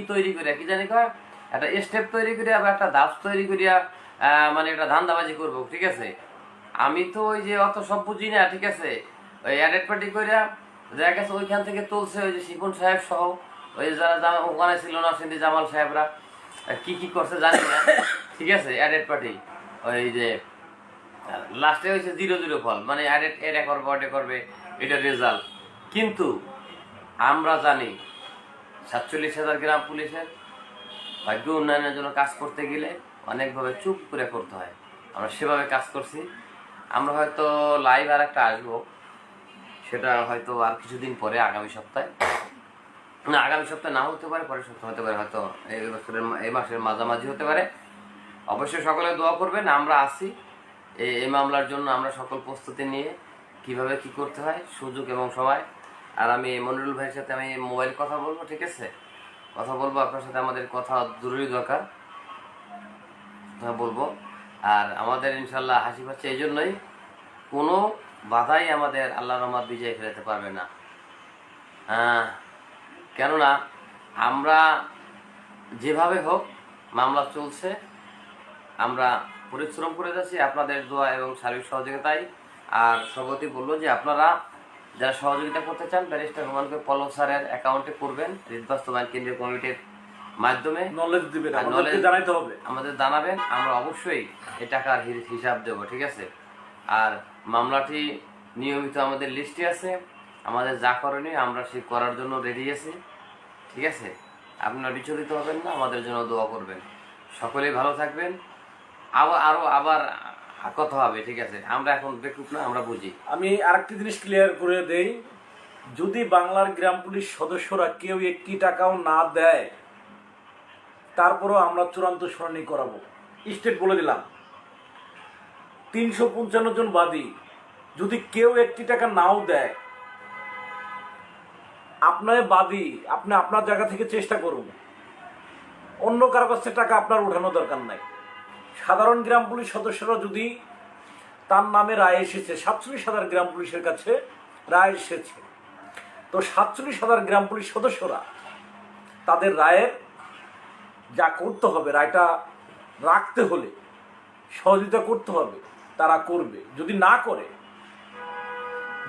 কি তৈরি করিয়া, কি জানি কয়? একটা স্টেপ তৈরি করিয়া বা একটা ধাপ তৈরি করিয়া মানে একটা ধান্দাবাজি করব, ঠিক আছে? আমি তো ওই যে অত সব বুঝি না, ঠিক আছে? ওই অ্যাডেড পার্টি করিয়া দেখা গেছে ওইখান থেকে তুলছে ওই যে শিপন সাহেব সহ, ওই যারা ওখানে ছিল না, সিন্ধি জামাল সাহেবরা। কি কি করছে জানি না, ঠিক আছে? অ্যাডেড পার্টি ওই যে লাস্টে হয়েছে জিরো জিরো ফল মানে অ্যাডেড এটা করবে, ওটা করবে, এটা রেজাল্ট কিন্তু আমরা জানি সাতচল্লিশ হাজার গ্রাম পুলিশের। ভাগ্য উন্নয়নের জন্য কাজ করতে গেলে অনেকভাবে চুপ করে করতে হয়। আমরা সেভাবে কাজ করছি। আমরা হয়তো লাইভ আর একটা আসব। সেটা হয়তো আর কিছুদিন পরে, আগামী সপ্তাহে। না, আগামী সপ্তাহে না হতে পারে, পরের সপ্তাহে হতে পারে। হয়তো এই বছরের এই মাসের মাঝামাঝি হতে পারে। অবশ্যই সকলে দোয়া করবেন। আমরা এই এই মামলার জন্য আমরা সকল প্রস্তুতি নিয়ে কীভাবে কি করতে হয়, সুযোগ এবং সময় আর আমি মনিরুল ভাইয়ের সাথে আমি মোবাইল কথা বলব, ঠিক আছে? কথা বলব, আপনার সাথে আমাদের কথা জরুরি দরকার। কথা বলব। আর আমাদের ইনশাল্লাহ হাসি পাচ্ছে এই জন্যই, কোনো বাধাই আমাদের আল্লাহ রহমান বিজয় ফেরাতে পারবে না। হ্যাঁ কেননা আমরা যেভাবে হোক মামলা চলছে, আমরা পরিশ্রম করে যাচ্ছি আপনাদের দোয়া এবং সার্বিক সহযোগিতায়। আর সভাপতি বলল যে আপনারা যারা সহযোগিতা করতে চান ব্যারিস্টার রোমানকে পলব স্যারের অ্যাকাউন্টে করবেন ঋণ বাস্তবায়ন কেন্দ্রীয় কমিটির মাধ্যমে। নলেজ দিবেন knowledge- জানাইতে হবে। আমাদের জানাবেন আমরা অবশ্যই এ টাকার হিসাব দেব ঠিক আছে? আর মামলাটি নিয়মিত আমাদের লিস্টে আছে আমাদের যা করণীয় আমরা সেই করার জন্য রেডি আছি ঠিক আছে? আপনারা বিচলিত হবেন না আমাদের জন্য দোয়া করবেন। সকলেই ভালো থাকবেন। আবার আরও আবার কথা হবে, ঠিক আছে? আমরা এখন বেকুব না, আমরা বুঝি। আমি আরেকটি জিনিস ক্লিয়ার করে দেই। যদি বাংলার গ্রাম পুলিশ সদস্যরা কেউ একটি টাকাও না দেয়, তারপরও আমরা চূড়ান্ত শুনানি করাবো। স্টেট বলে দিলাম। তিনশো পঞ্চান্ন জন বাদী যদি কেউ একটি টাকা নাও দেয়, আপনার বাদী, আপনি আপনার জায়গা থেকে চেষ্টা করুন। অন্য কারও কাছ টাকা আপনার উঠানো দরকার নাই। সাধারণ গ্রাম পুলিশ সদস্যরা যদি তার নামে রায় এসেছে, সাতচল্লিশ হাজার গ্রাম পুলিশের কাছে রায় এসেছে। তো সাতচল্লিশ হাজার গ্রাম পুলিশ সদস্যরা তাদের রায়ের যা করতে হবে, রায়টা রাখতে হলে, সহযোগিতা করতে হবে, তারা করবে। যদি না করে,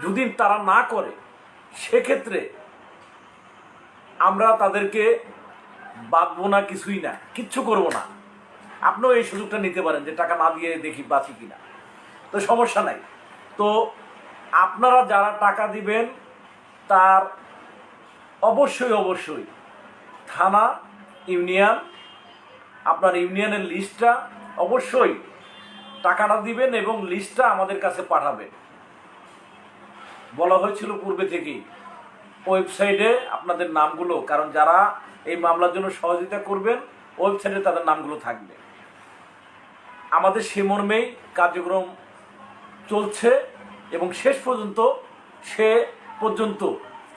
যদি তারা না করে, সেক্ষেত্রে আমরা তাদেরকে বাঁধবো না, কিছুই না, কিচ্ছু করব না। আপনিও এই সুযোগটা নিতে পারেন যে টাকা না দিয়ে দেখি বাঁচি কিনা। তো সমস্যা নাই। তো আপনারা যারা টাকা দিবেন, তার অবশ্যই অবশ্যই থানা, ইউনিয়ন, আপনার ইউনিয়নের লিস্টটা অবশ্যই টাকাটা দিবেন এবং লিস্টটা আমাদের কাছে পাঠাবেন। বলা হয়েছিল পূর্বে থেকেই, ওয়েবসাইটে আপনাদের নামগুলো, কারণ যারা এই মামলার জন্য সহযোগিতা করবেন, ওয়েবসাইটে তাদের নামগুলো থাকবে। আমাদের সে মর্মেই কার্যক্রম চলছে এবং শেষ পর্যন্ত, সে পর্যন্ত,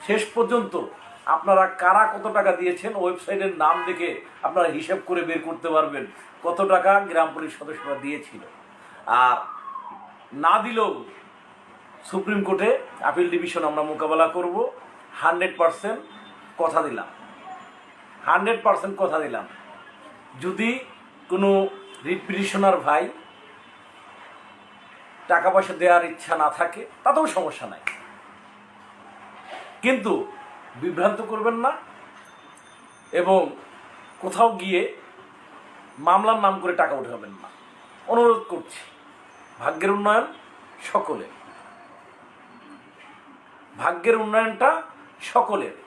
শেষ পর্যন্ত আপনারা কারা কত টাকা দিয়েছেন ওয়েবসাইটের নাম দেখে আপনারা হিসাব করে বের করতে পারবেন কত টাকা গ্রাম পুলিশ সদস্যরা দিয়েছিল। আর না দিলেও সুপ্রিম কোর্টে আপিল ডিভিশন আমরা মোকাবেলা করব, হান্ড্রেড পারসেন্ট কথা দিলাম। হান্ড্রেড পারসেন্ট কথা দিলাম। যদি কোনো রিট পিটিশনার ভাই টাকা পয়সা দেওয়ার ইচ্ছা না থাকে, তাতেও সমস্যা নাই। কিন্তু বিভ্রান্ত করবেন না এবং কোথাও গিয়ে মামলার নাম করে টাকা উঠাবেন না। অনুরোধ করছি, ভাগ্যের উন্নয়ন সকলের। ভাগ্যের উন্নয়নটা সকলের।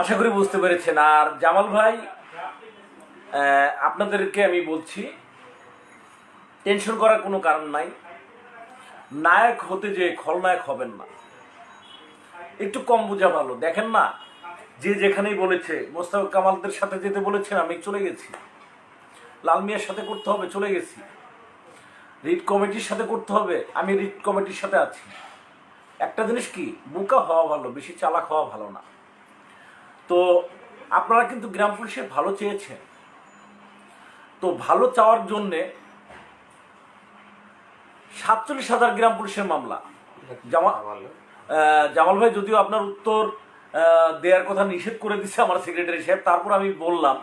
আশা করি বুঝতে পেরেছেন। আর জামাল ভাই আপনাদেরকে আমি বলছি, টেনশন করার কোনো কারণ নাই। নায়ক হতে যে খলনায়ক হবেন না। একটু কম বোঝা ভালো। দেখেন না, যে যেখানেই বলেছে, মোস্তাফা কামালদের সাথে যেতে বলেছেন, আমি চলে গেছি। লাল মিয়ার সাথে করতে হবে, চলে গেছি। রিট কমিটির সাথে করতে হবে, আমি রিট কমিটির সাথে আছি। একটা জিনিস কি, বোকা হওয়া ভালো, বেশি চালাক হওয়া ভালো না। তো আপনারা কিন্তু গ্রাম পুলিশে ভালো চেয়েছেন। তো ভালো চাওয়ার জন্যে সাতচল্লিশ হাজার গ্রাম পুলিশের মামলা। জামাল ভাই, যদিও আপনার উত্তর দেওয়ার কথা নিষেধ করে দিচ্ছে আমার সেক্রেটারি সাহেব, তারপর আমি বললাম।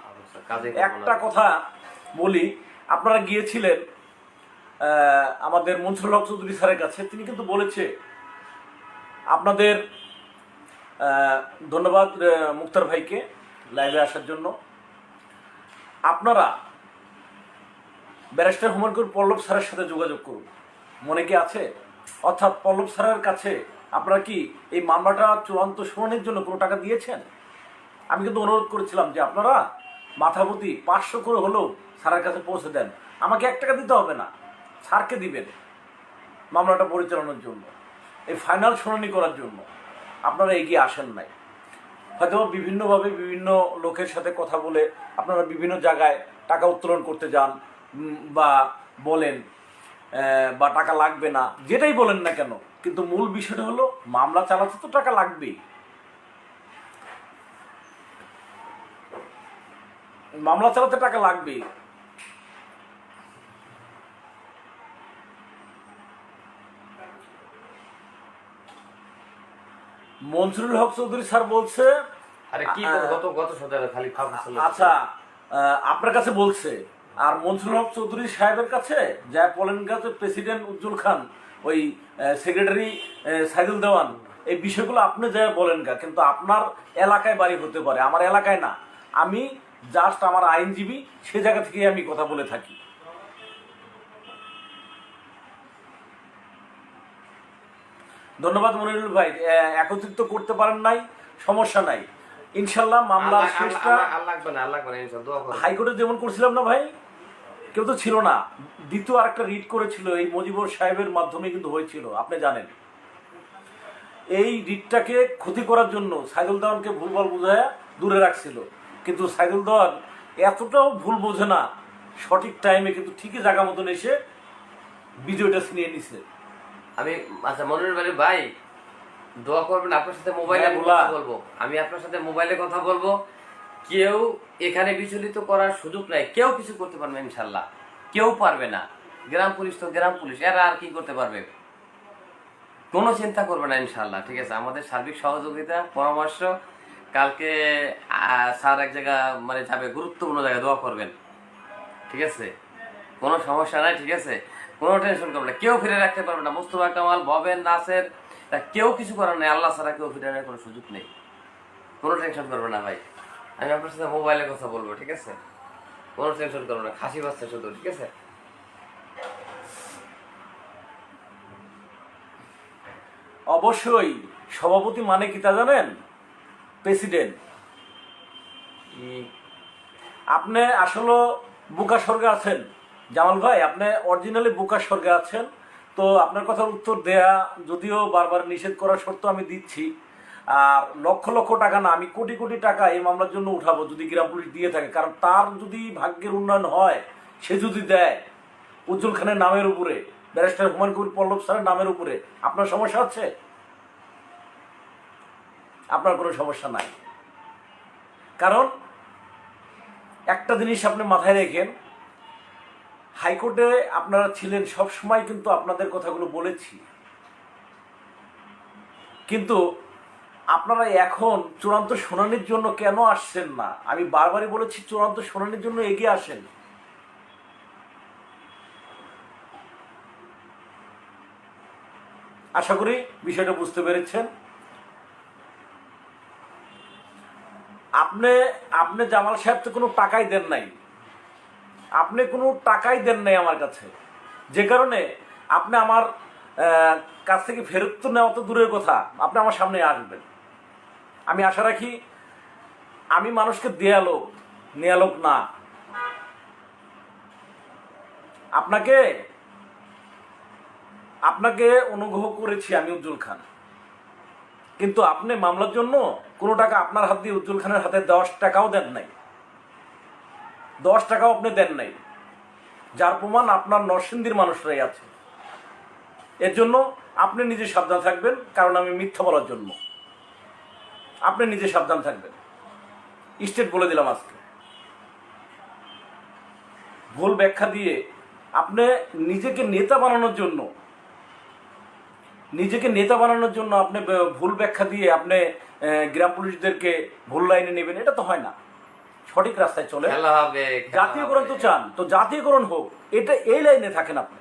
একটা কথা বলি, আপনারা গিয়েছিলেন আমাদের মনসুর হক চৌধুরী স্যারের কাছে, তিনি কিন্তু বলেছে, আপনাদের ধন্যবাদ মুক্তার ভাইকে লাইভে আসার জন্য। আপনারা ব্যারিস্টার হুমায়ুন পল্লব স্যারের সাথে যোগাযোগ করুন। মনে কি আছে? অর্থাৎ পল্লব স্যারের কাছে আপনারা কি এই মামলাটা চূড়ান্ত শুনানির জন্য কোনো টাকা দিয়েছেন? আমি কিন্তু অনুরোধ করেছিলাম যে আপনারা মাথাপতি পাঁচশো করে হলেও স্যারের কাছে পৌঁছে দেন। আমাকে এক টাকা দিতে হবে না। স্যারকে দিবেন মামলাটা পরিচালনার জন্য, এই ফাইনাল শুনানি করার জন্য। আপনারা এগিয়ে আসেন নাই। হয়তো বিভিন্নভাবে বিভিন্ন লোকের সাথে কথা বলে আপনারা বিভিন্ন জায়গায় টাকা উত্তোলন করতে যান বা বলেন বা টাকা লাগবে না, যেটাই বলেন না কেন। কিন্তু মূল বিষয়টা হলো, মামলা চালাতে তো টাকা লাগবেই। মামলা চালাতে টাকা লাগবেই। মনসুরুল হক চৌধুরী স্যার বলছে আরে কি গত গত সপ্তাহে খালি আচ্ছা আপনার কাছে বলছে আর মনসুর হক চৌধুরী সাহেবের কাছে যা বলেন কাছে প্রেসিডেন্ট উজ্জ্বল খান ওই সেক্রেটারি সাইদুল দেওয়ান এই বিষয়গুলো আপনি যা বলেন গা কিন্তু আপনার এলাকায় বাড়ি হতে পারে আমার এলাকায় না। আমি জাস্ট আমার আইনজীবী সে জায়গা থেকে আমি কথা বলে থাকি। ধন্যবাদ মনিরুল ভাই। একত্রিত করতে পারেন নাই সমস্যা নাই। ইনশাল্লাহ মামলা শেষটা হাইকোর্টে যেমন করছিলাম না ভাই কেউ তো ছিল না। দ্বিতীয় আরেকটা রিট করেছিল এই মজিবুর সাহেবের মাধ্যমে কিন্তু হয়েছিল আপনি জানেন। এই রিটটাকে ক্ষতি করার জন্য সাইদুল দেওয়ানকে ভুলভাল বুঝায় দূরে রাখছিল। কিন্তু সাইদুল দেওয়ান এতটাও ভুল বোঝে না সঠিক টাইমে কিন্তু ঠিকই জায়গা মতন এসে বিজয়টা ছিনিয়ে নিছে। আমি আচ্ছা মনির বাড়ি ভাই দোয়া করবেন আপনার সাথে মোবাইলে বলা। কথা বলব। আমি আপনার সাথে মোবাইলে কথা বলব। কেউ এখানে বিচলিত করার সুযোগ নাই। কেউ কিছু করতে পারবে ইনশাল্লাহ কেউ পারবে না। গ্রাম পুলিশ তো গ্রাম পুলিশ। এরা আর কি করতে পারবে? কোনো চিন্তা করবে না ইনশাল্লাহ ঠিক আছে? আমাদের সার্বিক সহযোগিতা পরামর্শ। কালকে স্যার এক জায়গা মানে যাবে গুরুত্বপূর্ণ জায়গায় দোয়া করবেন। ঠিক আছে? কোনো সমস্যা নাই ঠিক আছে? কোনো টেনশন করবে না। কেউ ফিরে রাখতে পারবে না। মুস্তফা কামাল ভবেন নাসের, তা কেউ কিছু করার নেই। আল্লাহ ছাড়া কেউ ফিরে রাখার কোনো সুযোগ নেই। কোনো টেনশন করবে না ভাই। আমি আপনার সাথে মোবাইলে কথা বলব, ঠিক আছে? কোনো টেনশন করবে না। খাসি বাচ্চা শুধু, ঠিক আছে? অবশ্যই। সভাপতি মানে কি তা জানেন? প্রেসিডেন্ট। আপনি আসলে বুকা স্বর্গে আছেন। জামাল ভাই, আপনি অরিজিনালি বুকা স্বর্গে আছেন, তো আপনার কথার উত্তর দেয়া, যদিও বারবার নিষেধ করা শর্ত আমি দিচ্ছি। আর লক্ষ লক্ষ টাকা না, আমি কোটি কোটি টাকা এই মামলার জন্য উঠাবো যদি গ্রাম পুলিশ দিয়ে থাকে। কারণ তার যদি ভাগ্যের উন্নয়ন হয়, সে যদি দেয় উজ্জ্বল খানের নামের উপরে, ব্যারিস্টার হুমায়ুন কবির পল্লব স্যারের নামের উপরে, আপনার সমস্যা হচ্ছে আপনার কোনো সমস্যা নাই। কারণ একটা জিনিস আপনি মাথায় রেখেন হাইকোর্টে আপনারা ছিলেন, সব সময় কিন্তু আপনাদের কথাগুলো বলেছি। কিন্তু আপনারা এখন চূড়ান্ত শুনানির জন্য কেন আসছেন না? আমি বারবারই বলেছি, চূড়ান্ত শুনানির জন্য এগিয়ে আসেন। আশা করি বিষয়টা বুঝতে পেরেছেন। আপনি আপনি জামাল সাহেব তো কোনো টাকাই দেন নাই। আপনি কোনো টাকাই দেন নাই আমার কাছে। যে কারণে আপনি আমার কাছ থেকে ফেরত তো নেওয়া তো দূরের কথা, আপনি আমার সামনে আসবেন। আমি আশা রাখি আমি মানুষকে দেয়ালো নেয়ালোক না। আপনাকে আপনাকে অনুগ্রহ করেছি আমি উজ্জ্বল খান। কিন্তু আপনি মামলার জন্য কোনো টাকা আপনার হাত দিয়ে উজ্জ্বল খানের হাতে দশ টাকাও দেন নাই। দশ টাকাও আপনি দেন নাই। যার প্রমাণ আপনার নরসিংদীর মানুষরাই আছে। এর জন্য আপনি নিজে সাবধান থাকবেন, কারণ আমি মিথ্যা বলার জন্য। আপনি নিজে সাবধান থাকবেন। স্টেট বলে দিলাম আজকে। ভুল ব্যাখ্যা দিয়ে আপনি নিজেকে নেতা বানানোর জন্য, নিজেকে নেতা বানানোর জন্য আপনি ভুল ব্যাখ্যা দিয়ে আপনি গ্রাম পুলিশদেরকে ভুল লাইনে নেবেন, এটা তো হয় না। সঠিক রাস্তায় চলে। হবে জাতীয়করণ তো চান তো জাতীয়করণ হোক এটা এই লাইনে থাকেন আপনি।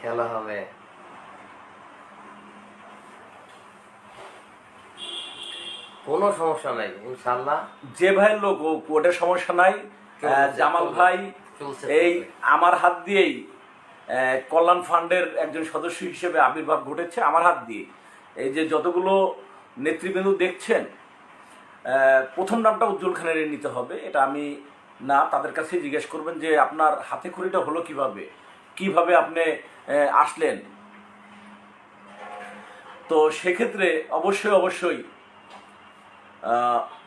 খেলা হবে। কোনো সমস্যা নাই ইনশাল্লাহ যে ভাইয়ের লোক হোক ওটা সমস্যা নাই। জামাল ভাই এই আমার হাত দিয়েই কল্যাণ ফান্ডের একজন সদস্য হিসেবে আবির্ভাব ঘটেছে আমার হাত দিয়ে। এই যে যতগুলো নেতৃবৃন্দ দেখছেন প্রথম নামটা উজ্জ্বল খানের নিতে হবে, এটা আমি না, তাদের কাছে জিজ্ঞেস করবেন যে আপনার হাতে খড়িটা হলো কীভাবে কীভাবে আপনি আসলেন। তো সেক্ষেত্রে অবশ্যই অবশ্যই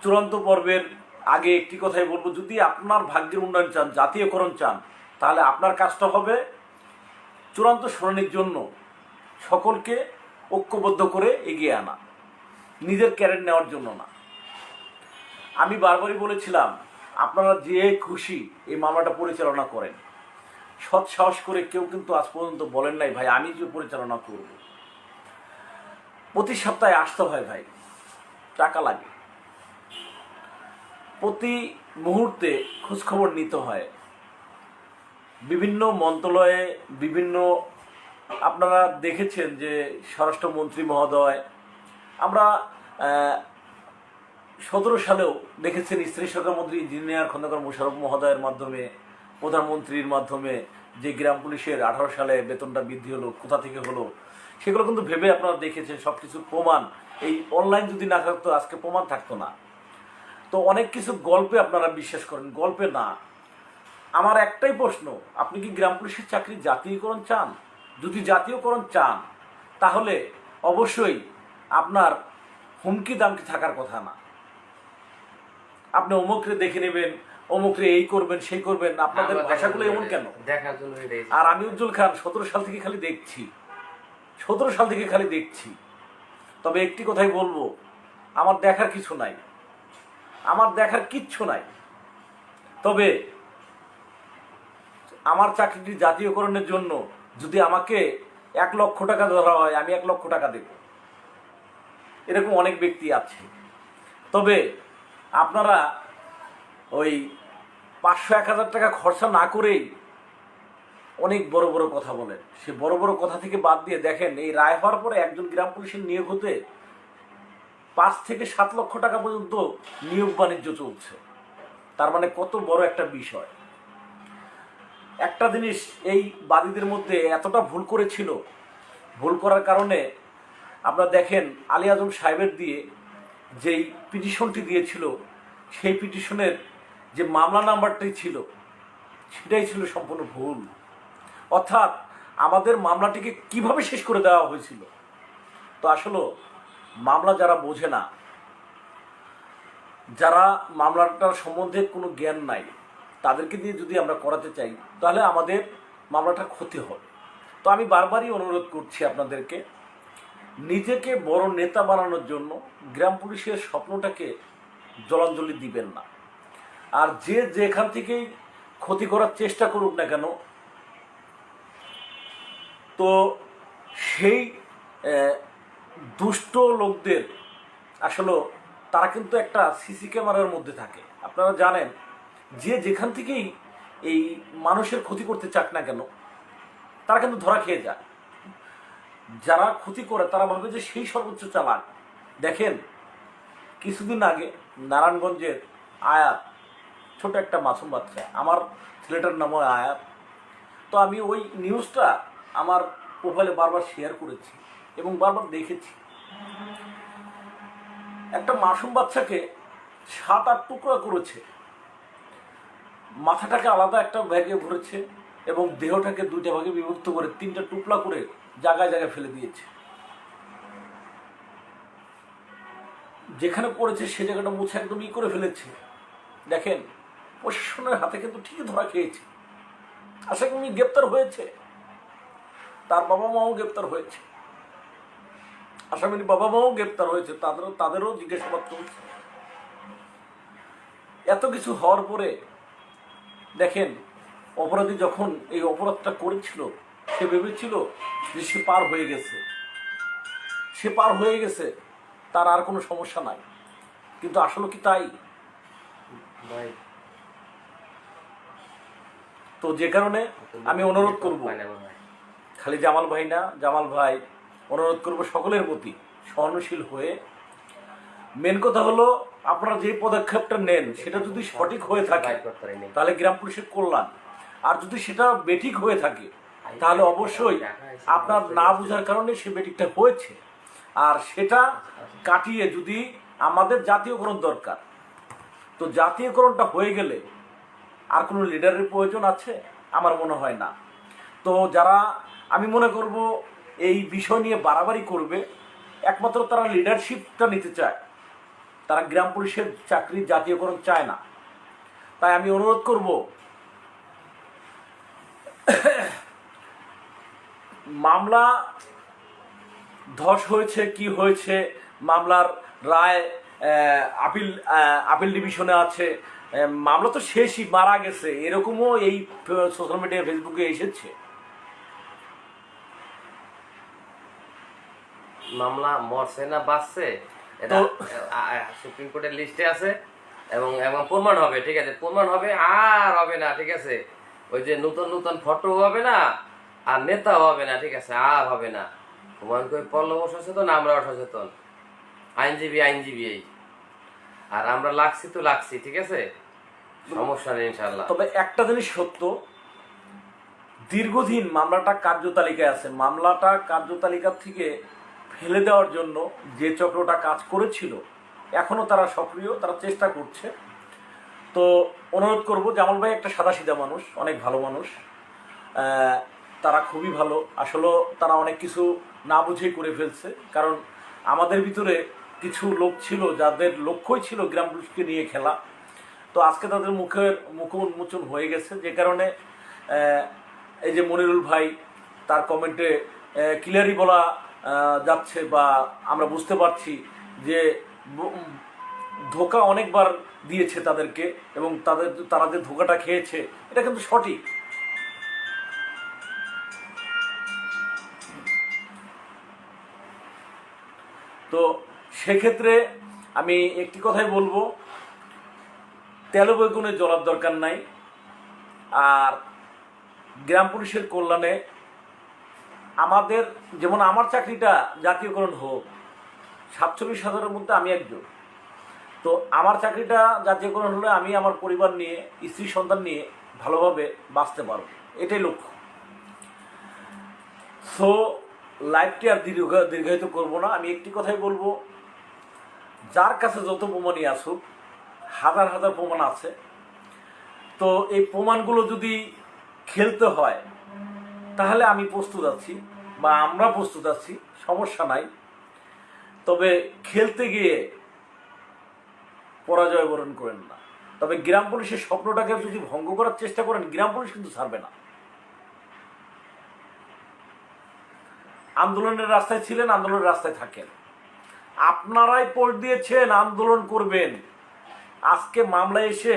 চূড়ান্ত পর্বের আগে একটি কথাই বলব, যদি আপনার ভাগ্যের উন্নয়ন চান, জাতীয়করণ চান, তাহলে আপনার কাজটা হবে চূড়ান্ত শুনানির জন্য সকলকে ঐক্যবদ্ধ করে এগিয়ে আনা। নিজের ক্যারেট নেওয়ার জন্য না। আমি বারবারই বলেছিলাম, আপনারা যে খুশি এই মামলাটা পরিচালনা করেন। সৎ সাহস করে কেউ কিন্তু আজ পর্যন্ত বলেন নাই, ভাই, আমি যে পরিচালনা করব। প্রতি সপ্তাহে আসতে হয়, ভাই। টাকা লাগে। প্রতি মুহূর্তে খোঁজখবর নিতে হয়। বিভিন্ন মন্ত্রণালয়ে বিভিন্ন, আপনারা দেখেছেন যে স্বরাষ্ট্রমন্ত্রী মহোদয় আমরা সতেরো সালেও দেখেছেন স্ত্রী সরকারমন্ত্রী ইঞ্জিনিয়ার খন্দকার মোশারফ মহোদয়ের মাধ্যমে, প্রধানমন্ত্রীর মাধ্যমে যে গ্রাম পুলিশের আঠারো সালে বেতনটা বৃদ্ধি হলো, কোথা থেকে হলো, সেগুলো কিন্তু ভেবে আপনারা দেখেছেন সব কিছু প্রমাণ। এই অনলাইন যদি না থাকতো, আজকে প্রমাণ থাকতো না। তো অনেক কিছু গল্পে আপনারা বিশ্বাস করেন, গল্পে না। আমার একটাই প্রশ্ন, আপনি কি গ্রাম পুলিশের চাকরি জাতীয়করণ চান? যদি জাতীয়করণ চান, তাহলে অবশ্যই আপনার হুমকি দামকি থাকার কথা না। আপনি অমুকরে দেখে নেবেন অমুকরে এই করবেন সেই করবেন আপনাদের ভাষাগুলো এমন কেন? দেখার জন্য আর আমি উজ্জ্বল খান সতেরো সাল থেকে খালি দেখছি। সতেরো সাল থেকে খালি দেখছি। তবে একটি কথাই বলব আমার দেখার কিছু নাই। আমার দেখার কিচ্ছু নাই। তবে আমার চাকরিটি জাতীয়করণের জন্য যদি আমাকে এক লক্ষ টাকা ধরা হয় আমি এক লক্ষ টাকা দেব। এরকম অনেক ব্যক্তি আছে। তবে আপনারা ওই পাঁচশো এক হাজার টাকা খরচা না করেই অনেক বড় বড় কথা বলেন। সে বড় বড় কথা থেকে বাদ দিয়ে দেখেন, এই রায় হওয়ার পরে একজন গ্রাম পুলিশের নিয়োগ হতে পাঁচ থেকে সাত লক্ষ টাকা পর্যন্ত নিয়োগ বাণিজ্য চলছে। তার মানে কত বড় একটা বিষয়। একটা জিনিস এই বাদীদের মধ্যে এতটা ভুল করেছিল। ভুল করার কারণে আপনারা দেখেন আলী আজম সাহেবের দিয়ে যেই পিটিশনটি দিয়েছিল, সেই পিটিশনের যে মামলা নাম্বারটি ছিল, সেটাই ছিল সম্পূর্ণ ভুল। অর্থাৎ আমাদের মামলাটিকে কীভাবে শেষ করে দেওয়া হয়েছিল? তো আসলে মামলা যারা বোঝে না, যারা মামলাটার সম্বন্ধে কোনো জ্ঞান নাই, তাদেরকে দিয়ে যদি আমরা করাতে চাই, তাহলে আমাদের মামলাটা ক্ষতি হবে। তো আমি বারবারই অনুরোধ করছি আপনাদেরকে নিজেকে বড় নেতা বানানোর জন্য গ্রাম পুলিশের স্বপ্নটাকে জলাঞ্জলি দিবেন না। আর যে যেখান থেকেই ক্ষতি করার চেষ্টা করুক না কেন, তো সেই দুষ্ট লোকদের, আসলে তারা কিন্তু একটা সিসি ক্যামেরার মধ্যে থাকে। আপনারা জানেন, যে যেখান থেকেই এই মানুষের ক্ষতি করতে চাক না কেন, তারা কিন্তু ধরা খেয়ে যায়। যারা ক্ষতি করে তারা ভাবে যে সেই সর্বোচ্চ চালাক দেখেন, কিছুদিন আগে নারায়ণগঞ্জের আয়াত, ছোট একটা মাসুম বাচ্চা, আমার ছেলেটার নামও আয়াত। তো আমি ওই নিউজটা আমার প্রোফাইলে বারবার শেয়ার করেছি এবং বারবার দেখেছি। একটা মাসুম বাচ্চাকে সাত আট টুকরা করেছে। মাথাটাকে আলাদা একটা ব্যাগে ভরেছে এবং দেহটাকে দুইটা ভাগে বিভক্ত করে তিনটা টুকরা করে জায়গায় জায়গায় ফেলে দিয়েছে। যেখানে পড়েছে সে জায়গাটা মুছে একদম ই করে ফেলেছে। দেখেন, প্রশাসনের হাতে কিন্তু ঠিকই ধরা খেয়েছে। আশা করি গ্রেপ্তার হয়েছে। তার বাবা মাও গ্রেপ্তার হয়েছে। আসামির বাবা মাও গ্রেপ্তার হয়েছে। তাদেরও তাদেরও জিজ্ঞাসাবাদ চলছে। এত কিছু হওয়ার পরে, দেখেন, অপরাধী যখন এই অপরাধটা করেছিল সে ভেবেছিল যে সে পার হয়ে গেছে। সে পার হয়ে গেছে তার আর কোনো সমস্যা নাই। কিন্তু আসলে কি তাই? তো যে কারণে আমি অনুরোধ করব। খালি জামাল ভাই না জামাল ভাই অনুরোধ করব সকলের প্রতি সহনশীল হয়ে। মেন কথা হলো আপনারা যে পদক্ষেপটা নেন সেটা যদি সঠিক হয়ে থাকে। তাহলে গ্রাম পুলিশের কল্যাণ। আর যদি সেটা বেঠিক হয়ে থাকে তাহলে অবশ্যই আপনার না বোঝার কারণে সে বেঠিকটা হয়েছে। আর সেটা কাটিয়ে যদি আমাদের জাতীয়করণ দরকার তো জাতীয়করণটা হয়ে গেলে আর কোনো লিডারের প্রয়োজন আছে? আমার মনে হয় না। তো যারা আমি মনে করব এই বিষয় নিয়ে বাড়াবাড়ি করবে একমাত্র তারা লিডারশিপটা নিতে চায়। তারা গ্রাম পুলিশের চাকরি জাতীয়করণ চায় না। তাই আমি অনুরোধ করব মামলা ধস হয়েছে কি হয়েছে মামলার রায় আপিল আপিল ডিভিশনে আছে মামলা তো শেষই মারা গেছে এরকমও এই সোশ্যাল মিডিয়া ফেসবুকে এসেছে। মামলা মরছে না বাঁচছে এটা সুপ্রিম কোর্টের লিস্টে আছে এবং এবং প্রমাণ হবে ঠিক আছে প্রমাণ হবে আর হবে না ঠিক আছে। ওই যে নতুন নতুন ফটো হবে না আর নেতা হবে না, ঠিক আছে? আর হবে না। হুমায়ুন কবি পল্লব সচেতন আমরাও সচেতন আইনজীবী আইনজীবী এই। আর আমরা লাগছি তো লাগছি, ঠিক আছে? সমস্যা নেই ইনশাল্লাহ তবে একটা জিনিস সত্য, দীর্ঘদিন মামলাটা কার্যতালিকায় আছে। মামলাটা কার্যতালিকা থেকে ফেলে দেওয়ার জন্য যে চক্রটা কাজ করেছিল, এখনও তারা সক্রিয়, তারা চেষ্টা করছে। তো অনুরোধ করব, জামাল ভাই একটা সাদা সাদাসিধা মানুষ, অনেক ভালো মানুষ। তারা খুবই ভালো। আসলে তারা অনেক কিছু না বুঝেই করে ফেলছে। কারণ আমাদের ভিতরে কিছু লোক ছিল, যাদের লক্ষ্যই ছিল গ্রাম পুলিশকে নিয়ে খেলা। তো আজকে তাদের মুখের মুখ উন্মোচন হয়ে গেছে। যে কারণে এই যে মনিরুল ভাই, তার কমেন্টে ক্লিয়ারই বলা যাচ্ছে বা আমরা বুঝতে পারছি যে ধোকা অনেকবার দিয়েছে তাদেরকে এবং তাদের, তারা যে ধোকাটা খেয়েছে, এটা কিন্তু সঠিক। তো সেক্ষেত্রে আমি একটি কথাই বলব, তেল বেগুনে জলার দরকার নাই। আর গ্রাম পুলিশের কল্যাণে আমাদের, যেমন আমার চাকরিটা জাতীয়করণ হোক, সাতচল্লিশ হাজারের মধ্যে আমি একজন। তো আমার চাকরিটা জাতীয়করণ হলে আমি আমার পরিবার নিয়ে, স্ত্রী সন্তান নিয়ে ভালোভাবে বাঁচতে পারব। এটাই লক্ষ্য। সো লাইফটি আর দীর্ঘ দীর্ঘায়িত করব না। আমি একটি কথাই বলব, যার কাছে যত প্রমাণই আসুক, হাজার হাজার প্রমাণ আছে। তো এই প্রমাণগুলো যদি খেলতে হয়, তাহলে আমি প্রস্তুত আছি বা আমরা প্রস্তুত আছি, সমস্যা নাই। তবে খেলতে গিয়ে পরাজয় বরণ করেন না। তবে গ্রাম পুলিশের স্বপ্নটাকে যদি ভঙ্গ করার চেষ্টা করেন, গ্রাম পুলিশ কিন্তু ছাড়বে না। আন্দোলনের রাস্তায় ছিলেন, আন্দোলনের রাস্তায় থাকেন। আপনারাই পোস্ট দিয়েছেন, আন্দোলন করবেন। আজকে মামলায় এসে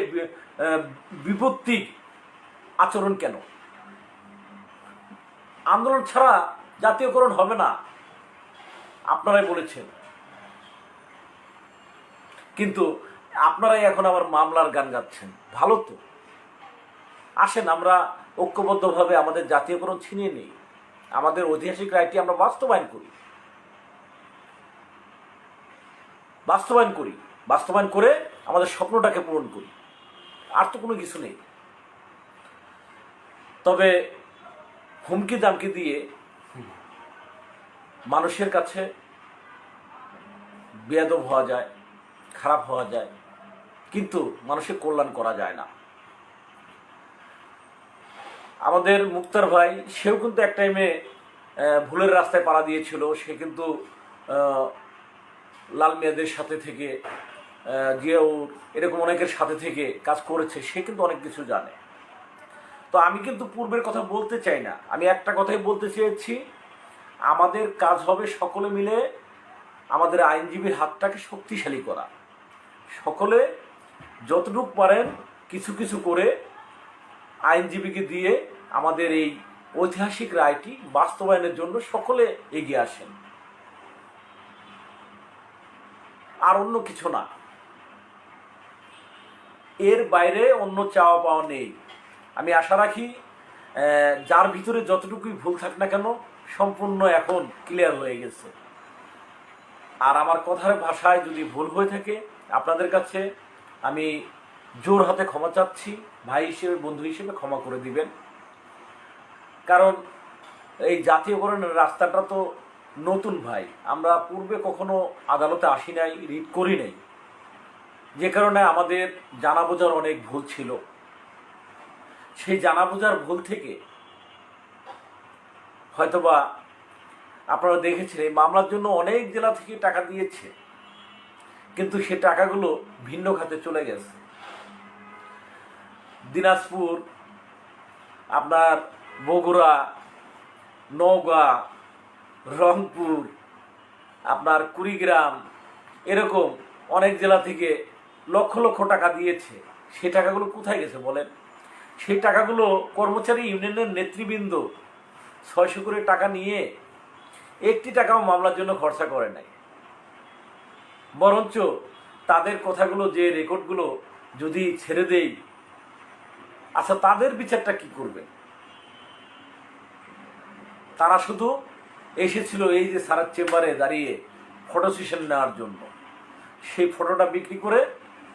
বিপত্তি আচরণ কেন? আন্দোলন ছাড়া জাতীয়করণ হবে না, আপনারাই বলেছেন। কিন্তু আপনারাই এখন আবার মামলার গান গাচ্ছেন। ভালো তো। আসেন, আমরা ঐক্যবদ্ধভাবে আমাদের জাতীয়করণ ছিনিয়ে নিই। আমাদের ঐতিহাসিক রায়টি আমরা বাস্তবায়ন করি। বাস্তবায়ন করি। বাস্তবায়ন করে আমাদের স্বপ্নটাকে পূরণ করি। আর তো কোনো কিছু নেই। তবে হুমকি দামকি দিয়ে মানুষের কাছে বেয়াদব হওয়া যায়, খারাপ হওয়া যায়, কিন্তু মানুষের কল্যাণ করা যায় না। আমাদের মুক্তার ভাই সেও কিন্তু এক টাইমে ভুলের রাস্তায় পাড়া দিয়েছিল। সে কিন্তু লাল মিয়াদের সাথে থেকে আহ, জিয়াউর এরকম অনেকের সাথে থেকে কাজ করেছে সে কিন্তু অনেক কিছু জানে। তো আমি কিন্তু পূর্বের কথা বলতে চাই না। আমি একটা কথাই বলতে চেয়েছি আমাদের কাজ হবে সকলে মিলে আমাদের আইনজীবীর হাতটাকে শক্তিশালী করা। সকলে যতটুকু পারেন কিছু কিছু করে আইনজীবীকে দিয়ে আমাদের এই ঐতিহাসিক রায়টি বাস্তবায়নের জন্য সকলে এগিয়ে আসেন। আর অন্য কিছু না। এর বাইরে অন্য চাওয়া পাওয়া নেই। আমি আশা রাখি যার ভিতরে যতটুকুই ভুল থাক না কেন, সম্পূর্ণ এখন ক্লিয়ার হয়ে গেছে। আর আমার কথার ভাষায় যদি ভুল হয়ে থাকে, আপনাদের কাছে আমি জোর হাতে ক্ষমা চাচ্ছি, ভাই হিসেবে, বন্ধু হিসেবে ক্ষমা করে দিবেন। কারণ এই জাতীয়করণের রাস্তাটা তো নতুন ভাই। আমরা পূর্বে কখনো আদালতে আসি নাই, রিট করি নাই। যে কারণে আমাদের জানা বোঝার অনেক ভুল ছিল। সেই জানা বোঝার ভুল থেকে হয়তোবা আপনারা দেখেছেন, এই মামলার জন্য অনেক জেলা থেকে টাকা দিয়েছে। কিন্তু সে টাকাগুলো ভিন্ন খাতে চলে গেছে। দিনাজপুর, আপনার বগুড়া, নওগাঁ, রংপুর, আপনার কুড়িগ্রাম, এরকম অনেক জেলা থেকে লক্ষ লক্ষ টাকা দিয়েছে। সেই টাকাগুলো কোথায় গেছে বলেন? সেই টাকাগুলো কর্মচারী ইউনিয়নের নেতৃবৃন্দ ছয়শো করে টাকা নিয়ে একটি টাকাও মামলার জন্য খরচা করে নাই। বরঞ্চ তাদের কথাগুলো, যে রেকর্ডগুলো যদি ছেড়ে দেই আচ্ছা তাদের বিচারটা কি করবে? তারা শুধু এসেছিল এই যে সারার চেম্বারে দাঁড়িয়ে ফটো সেশন নেওয়ার জন্য। সেই ফটোটা বিক্রি করে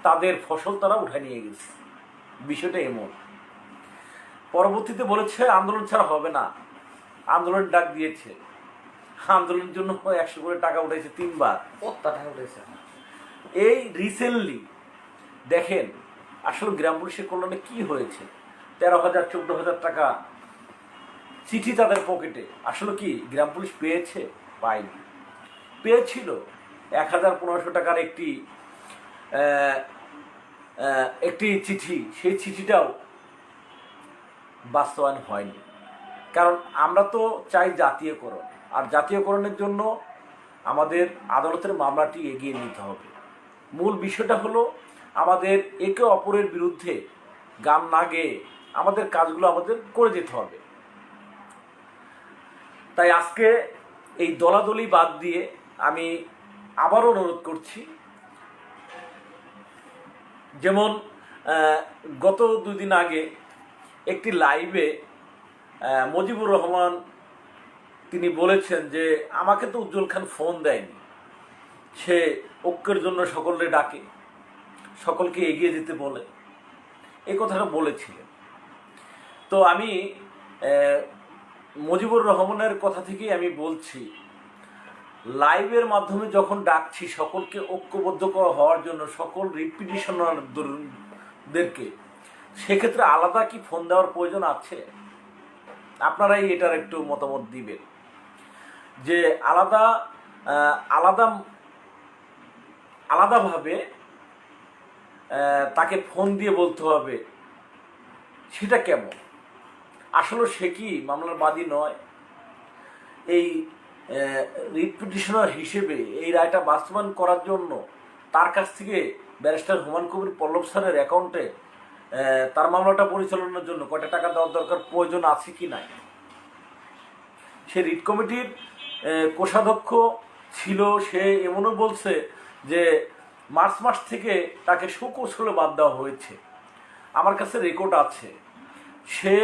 তাদের ফসল তারা উঠে নিয়ে গেছে। বিষয়টা এমন। পরবর্তীতে বলেছে আন্দোলন ছাড়া হবে না। আন্দোলন ডাক দিয়েছে। আন্দোলনের জন্য একশো করে টাকা উঠেছে তিনবার। টাকা উঠেছে? এই রিসেন্টলি দেখেন আসলে গ্রাম পুলিশের কল্যাণে কি হয়েছে? তেরো হাজার, চোদ্দ হাজার টাকা চিঠি তাদের পকেটে। আসলে কি গ্রাম পুলিশ পেয়েছে? পায়নি। পেয়েছিল এক হাজার পনেরোশো টাকার একটি একটি চিঠি। সেই চিঠিটাও বাস্তবায়ন হয়নি। কারণ আমরা তো চাই জাতীয়করণ। আর জাতীয়করণের জন্য আমাদের আদালতের মামলাটি এগিয়ে নিতে হবে। মূল বিষয়টা হলো আমাদের একে অপরের বিরুদ্ধে গান না গেয়ে আমাদের কাজগুলো আমাদের করে যেতে হবে। তাই আজকে এই দলাদলি বাদ দিয়ে আমি আবারও অনুরোধ করছি, যেমন গত দুদিন আগে একটি লাইভে মজিবুর রহমান তিনি বলেছেন যে, আমাকে তো উজ্জ্বল খান ফোন দেয়নি। সে ঐক্যের জন্য সকলে ডাকে। সকলকে এগিয়ে যেতে বলে। এই কথাটা বলেছিলেন। তো আমি মুজিবুর রহমানের কথা থেকেই আমি বলছি, লাইভের মাধ্যমে যখন ডাকছি সকলকে ঐক্যবদ্ধ হওয়ার জন্য, সকল রিপিটিশনারদেরকে সেক্ষেত্রে আলাদা কি ফোন দেওয়ার প্রয়োজন আছে? আপনারাই এটার একটু মতামত দিবেন। যে আলাদা আলাদা, আলাদাভাবে তাকে ফোন দিয়ে বলতে হবে। সেটা কেমন? আসলে সে কি? মামলার বাদী নয়। এই রিট পিটিশনার হিসেবে এই রায়টা বাস্তবায়ন করার জন্য তার কাছ থেকে ব্যারিস্টার হুমান কবির পল্লব স্যারের অ্যাকাউন্টে তার মামলাটা পরিচালনার জন্য কটা টাকা দেওয়ার দরকার, প্রয়োজন আছে কি নাই? সে রিট কমিটির কোষাধ্যক্ষ ছিল, সে এমনও বলছে যে মার্চ মাস থেকে তাকে সুকৌশলে বাদ দেওয়া হয়েছে। আমার কাছে রেকর্ড আছে। সে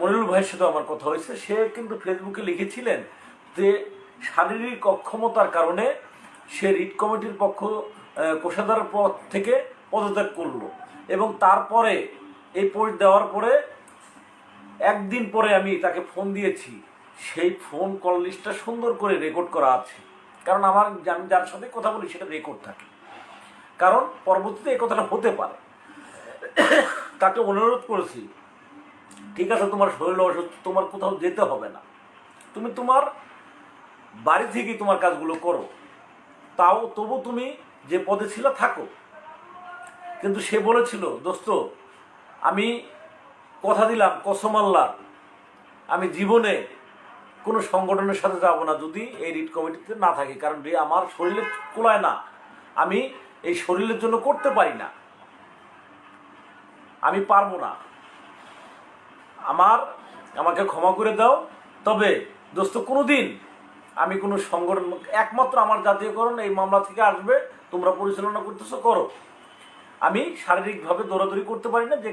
মনিরুল ভাইয়ের সাথে আমার কথা হয়েছে। সে কিন্তু ফেসবুকে লিখেছিলেন যে শারীরিক অক্ষমতার কারণে সে রিট কমিটির পক্ষ কোষাধার পদ থেকে পদত্যাগ করল এবং তারপরে এই পোস্ট দেওয়ার পরে একদিন পরে আমি তাকে ফোন দিয়েছি। সেই ফোন কল লিস্টটা সুন্দর করে রেকর্ড করা আছে। কারণ আমার আমি যার সাথে কথা বলি সেটা রেকর্ড থাকে। কারণ পরবর্তীতে এই কথাটা হতে পারে। তাকে অনুরোধ করেছি, ঠিক আছে, তোমার শরীর অসুস্থ, তোমার কোথাও যেতে হবে না। তুমি তোমার বাড়ি থেকেই তোমার কাজগুলো করো। তাও তবু তুমি যে পদে ছিল থাকো। কিন্তু সে বলেছিল, দোস্ত, আমি কথা দিলাম, কসম আল্লাহর আমি জীবনে কোনো সংগঠনের সাথে যাব না যদি এই রিট কমিটিতে না থাকি, কারণ আমার শরীরে কোলায় না। আমি এই শরীরের জন্য করতে পারি না। আমি পারব না। আমার, আমাকে ক্ষমা করে দাও। তবে দোস্ত, কোনোদিন আমি কোনো সংগঠন, একমাত্র আমার জাতীয়করণ এই মামলা থেকে আসবে, তোমরা পরিচালনা করতেছো, করো। আমি শারীরিকভাবে দৌড়াদৌড়ি করতে পারি না, যে